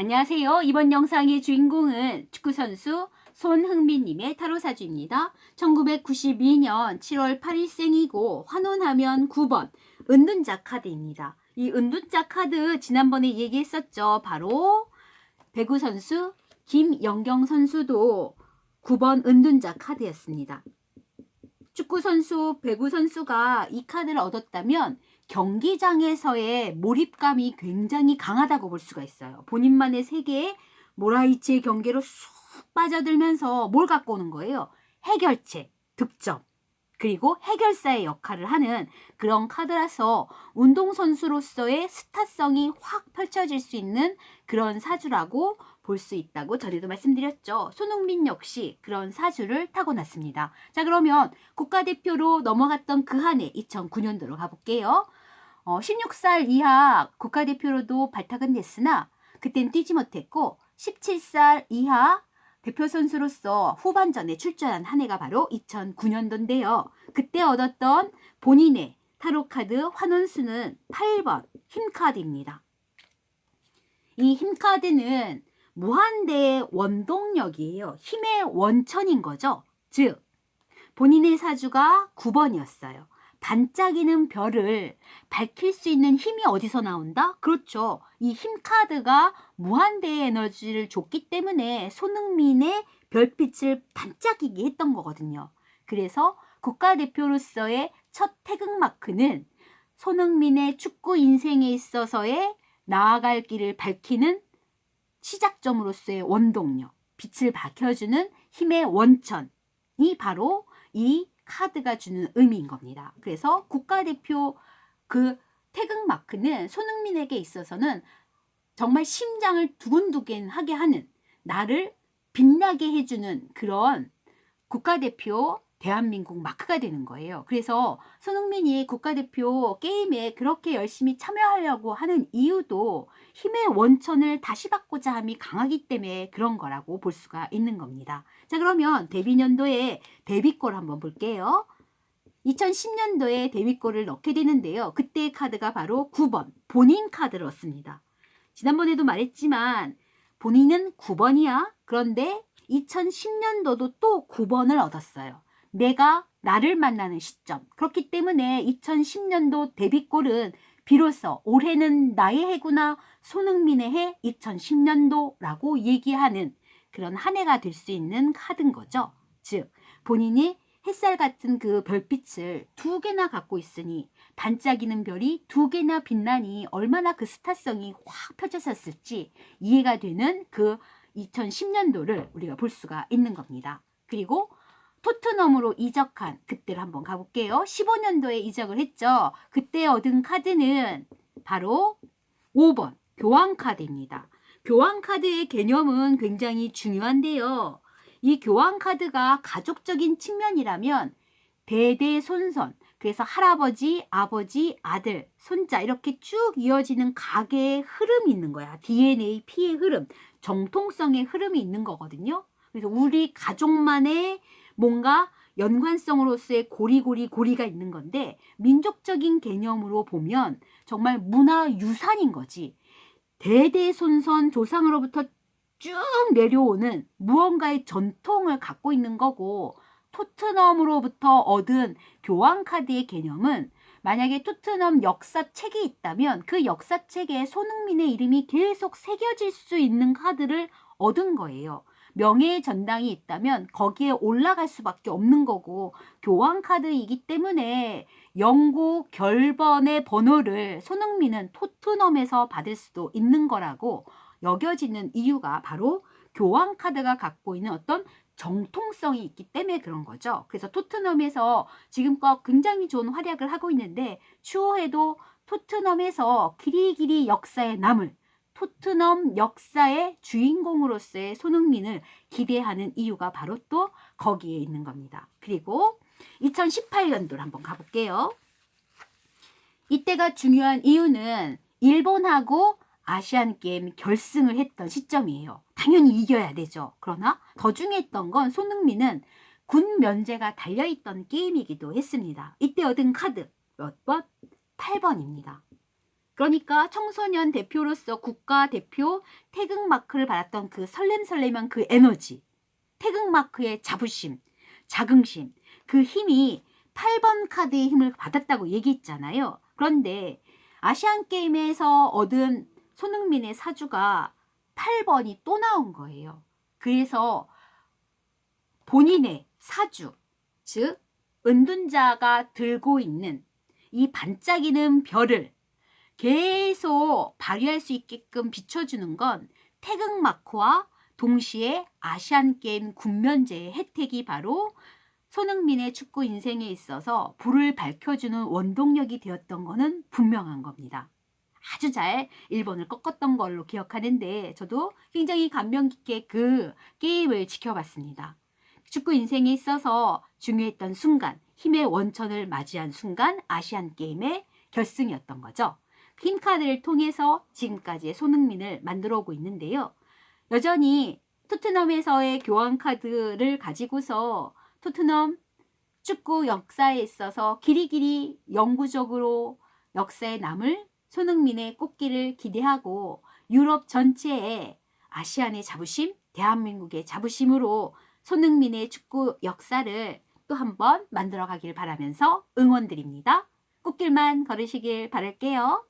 안녕하세요. 이번 영상의 주인공은 축구선수 손흥민님의 타로사주입니다. 1992년 7월 8일생이고 환원하면 9번 은둔자 카드입니다. 이 은둔자 카드 지난번에 얘기했었죠. 바로 배구 선수 김연경 선수도 9번 은둔자 카드였습니다. 축구 선수, 배구 선수가 이 카드를 얻었다면 경기장에서의 몰입감이 굉장히 강하다고 볼 수가 있어요. 본인만의 세계에 모라이치의 경계로 쑥 빠져들면서 뭘 갖고 오는 거예요? 해결책, 득점, 그리고 해결사의 역할을 하는 그런 카드라서 운동선수로서의 스타성이 확 펼쳐질 수 있는 그런 사주라고 볼 수 있다고 전에도 말씀드렸죠. 손흥민 역시 그런 사주를 타고났습니다. 자, 그러면 국가대표로 넘어갔던 그 한 해 2009년도로 가볼게요. 어, 16살 이하 국가대표로도 발탁은 됐으나 그땐 뛰지 못했고 17살 이하 대표 선수로서 후반전에 출전한 한 해가 바로 2009년도인데요. 그때 얻었던 본인의 타로카드 환원수는 8번 힘카드입니다. 이 힘카드는 무한대의 원동력이에요. 힘의 원천인 거죠. 즉, 본인의 사주가 9번이었어요. 반짝이는 별을 밝힐 수 있는 힘이 어디서 나온다? 그렇죠. 이 힘 카드가 무한대의 에너지를 줬기 때문에 손흥민의 별빛을 반짝이게 했던 거거든요. 그래서 국가대표로서의 첫 태극마크는 손흥민의 축구 인생에 있어서의 나아갈 길을 밝히는 시작점으로서의 원동력, 빛을 밝혀주는 힘의 원천이 바로 이 카드가 주는 의미인 겁니다. 그래서 국가대표 그 태극 마크는 손흥민에게 있어서는 정말 심장을 두근두근하게 하는 나를 빛나게 해주는 그런 국가대표 대한민국 마크가 되는 거예요. 그래서 손흥민이 국가대표 게임에 그렇게 열심히 참여하려고 하는 이유도 힘의 원천을 다시 받고자 함이 강하기 때문에 그런 거라고 볼 수가 있는 겁니다. 자, 그러면 데뷔년도에 데뷔골 한번 볼게요. 2010년도에 데뷔골을 넣게 되는데요. 그때의 카드가 바로 9번 본인 카드를 얻습니다. 지난번에도 말했지만 본인은 9번이야. 그런데 2010년도도 또 9번을 얻었어요. 내가 나를 만나는 시점. 그렇기 때문에 2010년도 데뷔골은 비로소 올해는 나의 해구나 손흥민의 해 2010년도라고 얘기하는 그런 한 해가 될 수 있는 카드인 거죠. 즉 본인이 햇살 같은 그 별빛을 두 개나 갖고 있으니 반짝이는 별이 두 개나 빛나니 얼마나 그 스타성이 확 펼쳐졌을지 이해가 되는 그 2010년도를 우리가 볼 수가 있는 겁니다. 그리고 토트넘으로 이적한 그때를 한번 가볼게요. 15년도에 이적을 했죠. 그때 얻은 카드는 바로 5번 교환 카드입니다. 교환 카드의 개념은 굉장히 중요한데요. 이 교환 카드가 가족적인 측면이라면 대대손손 그래서 할아버지, 아버지, 아들, 손자 이렇게 쭉 이어지는 가계의 흐름이 있는 거야. DNA, 피의 흐름, 정통성의 흐름이 있는 거거든요. 그래서 우리 가족만의 뭔가 연관성으로서의 고리고리 고리가 있는 건데 민족적인 개념으로 보면 정말 문화 유산인 거지. 대대손손 조상으로부터 쭉 내려오는 무언가의 전통을 갖고 있는 거고 토트넘으로부터 얻은 교환 카드의 개념은 만약에 토트넘 역사책이 있다면 그 역사책에 손흥민의 이름이 계속 새겨질 수 있는 카드를 얻은 거예요. 명예의 전당이 있다면 거기에 올라갈 수밖에 없는 거고 교환 카드이기 때문에 영구 결번의 번호를 손흥민은 토트넘에서 받을 수도 있는 거라고 여겨지는 이유가 바로 교환 카드가 갖고 있는 어떤 정통성이 있기 때문에 그런 거죠. 그래서 토트넘에서 지금껏 굉장히 좋은 활약을 하고 있는데 추후에도 토트넘에서 길이길이 역사에 남을 토트넘 역사의 주인공으로서의 손흥민을 기대하는 이유가 바로 또 거기에 있는 겁니다. 그리고 2018년도를 한번 가볼게요. 이때가 중요한 이유는 일본하고 아시안 게임 결승을 했던 시점이에요. 당연히 이겨야 되죠. 그러나 더 중요했던 건 손흥민은 군 면제가 달려있던 게임이기도 했습니다. 이때 얻은 카드 몇 번? 8번입니다. 그러니까 청소년 대표로서 국가 대표 태극 마크를 받았던 그 설렘설렘한 그 에너지, 태극 마크의 자부심, 자긍심, 그 힘이 8번 카드의 힘을 받았다고 얘기했잖아요. 그런데 아시안 게임에서 얻은 손흥민의 사주가 8번이 또 나온 거예요. 그래서 본인의 사주, 즉, 은둔자가 들고 있는 이 반짝이는 별을 계속 발휘할 수 있게끔 비춰주는 건 태극 마크와 동시에 아시안게임 군면제의 혜택이 바로 손흥민의 축구 인생에 있어서 불을 밝혀주는 원동력이 되었던 것은 분명한 겁니다. 아주 잘 일본을 꺾었던 걸로 기억하는데 저도 굉장히 감명 깊게 그 게임을 지켜봤습니다. 축구 인생에 있어서 중요했던 순간, 힘의 원천을 맞이한 순간 아시안 게임의 결승이었던 거죠. 흰 카드를 통해서 지금까지의 손흥민을 만들어 오고 있는데요. 여전히 토트넘에서의 교환 카드를 가지고서 토트넘 축구 역사에 있어서 길이길이 영구적으로 역사에 남을 손흥민의 꽃길을 기대하고 유럽 전체에 아시안의 자부심, 대한민국의 자부심으로 손흥민의 축구 역사를 또 한번 만들어 가길 바라면서 응원드립니다. 꽃길만 걸으시길 바랄게요.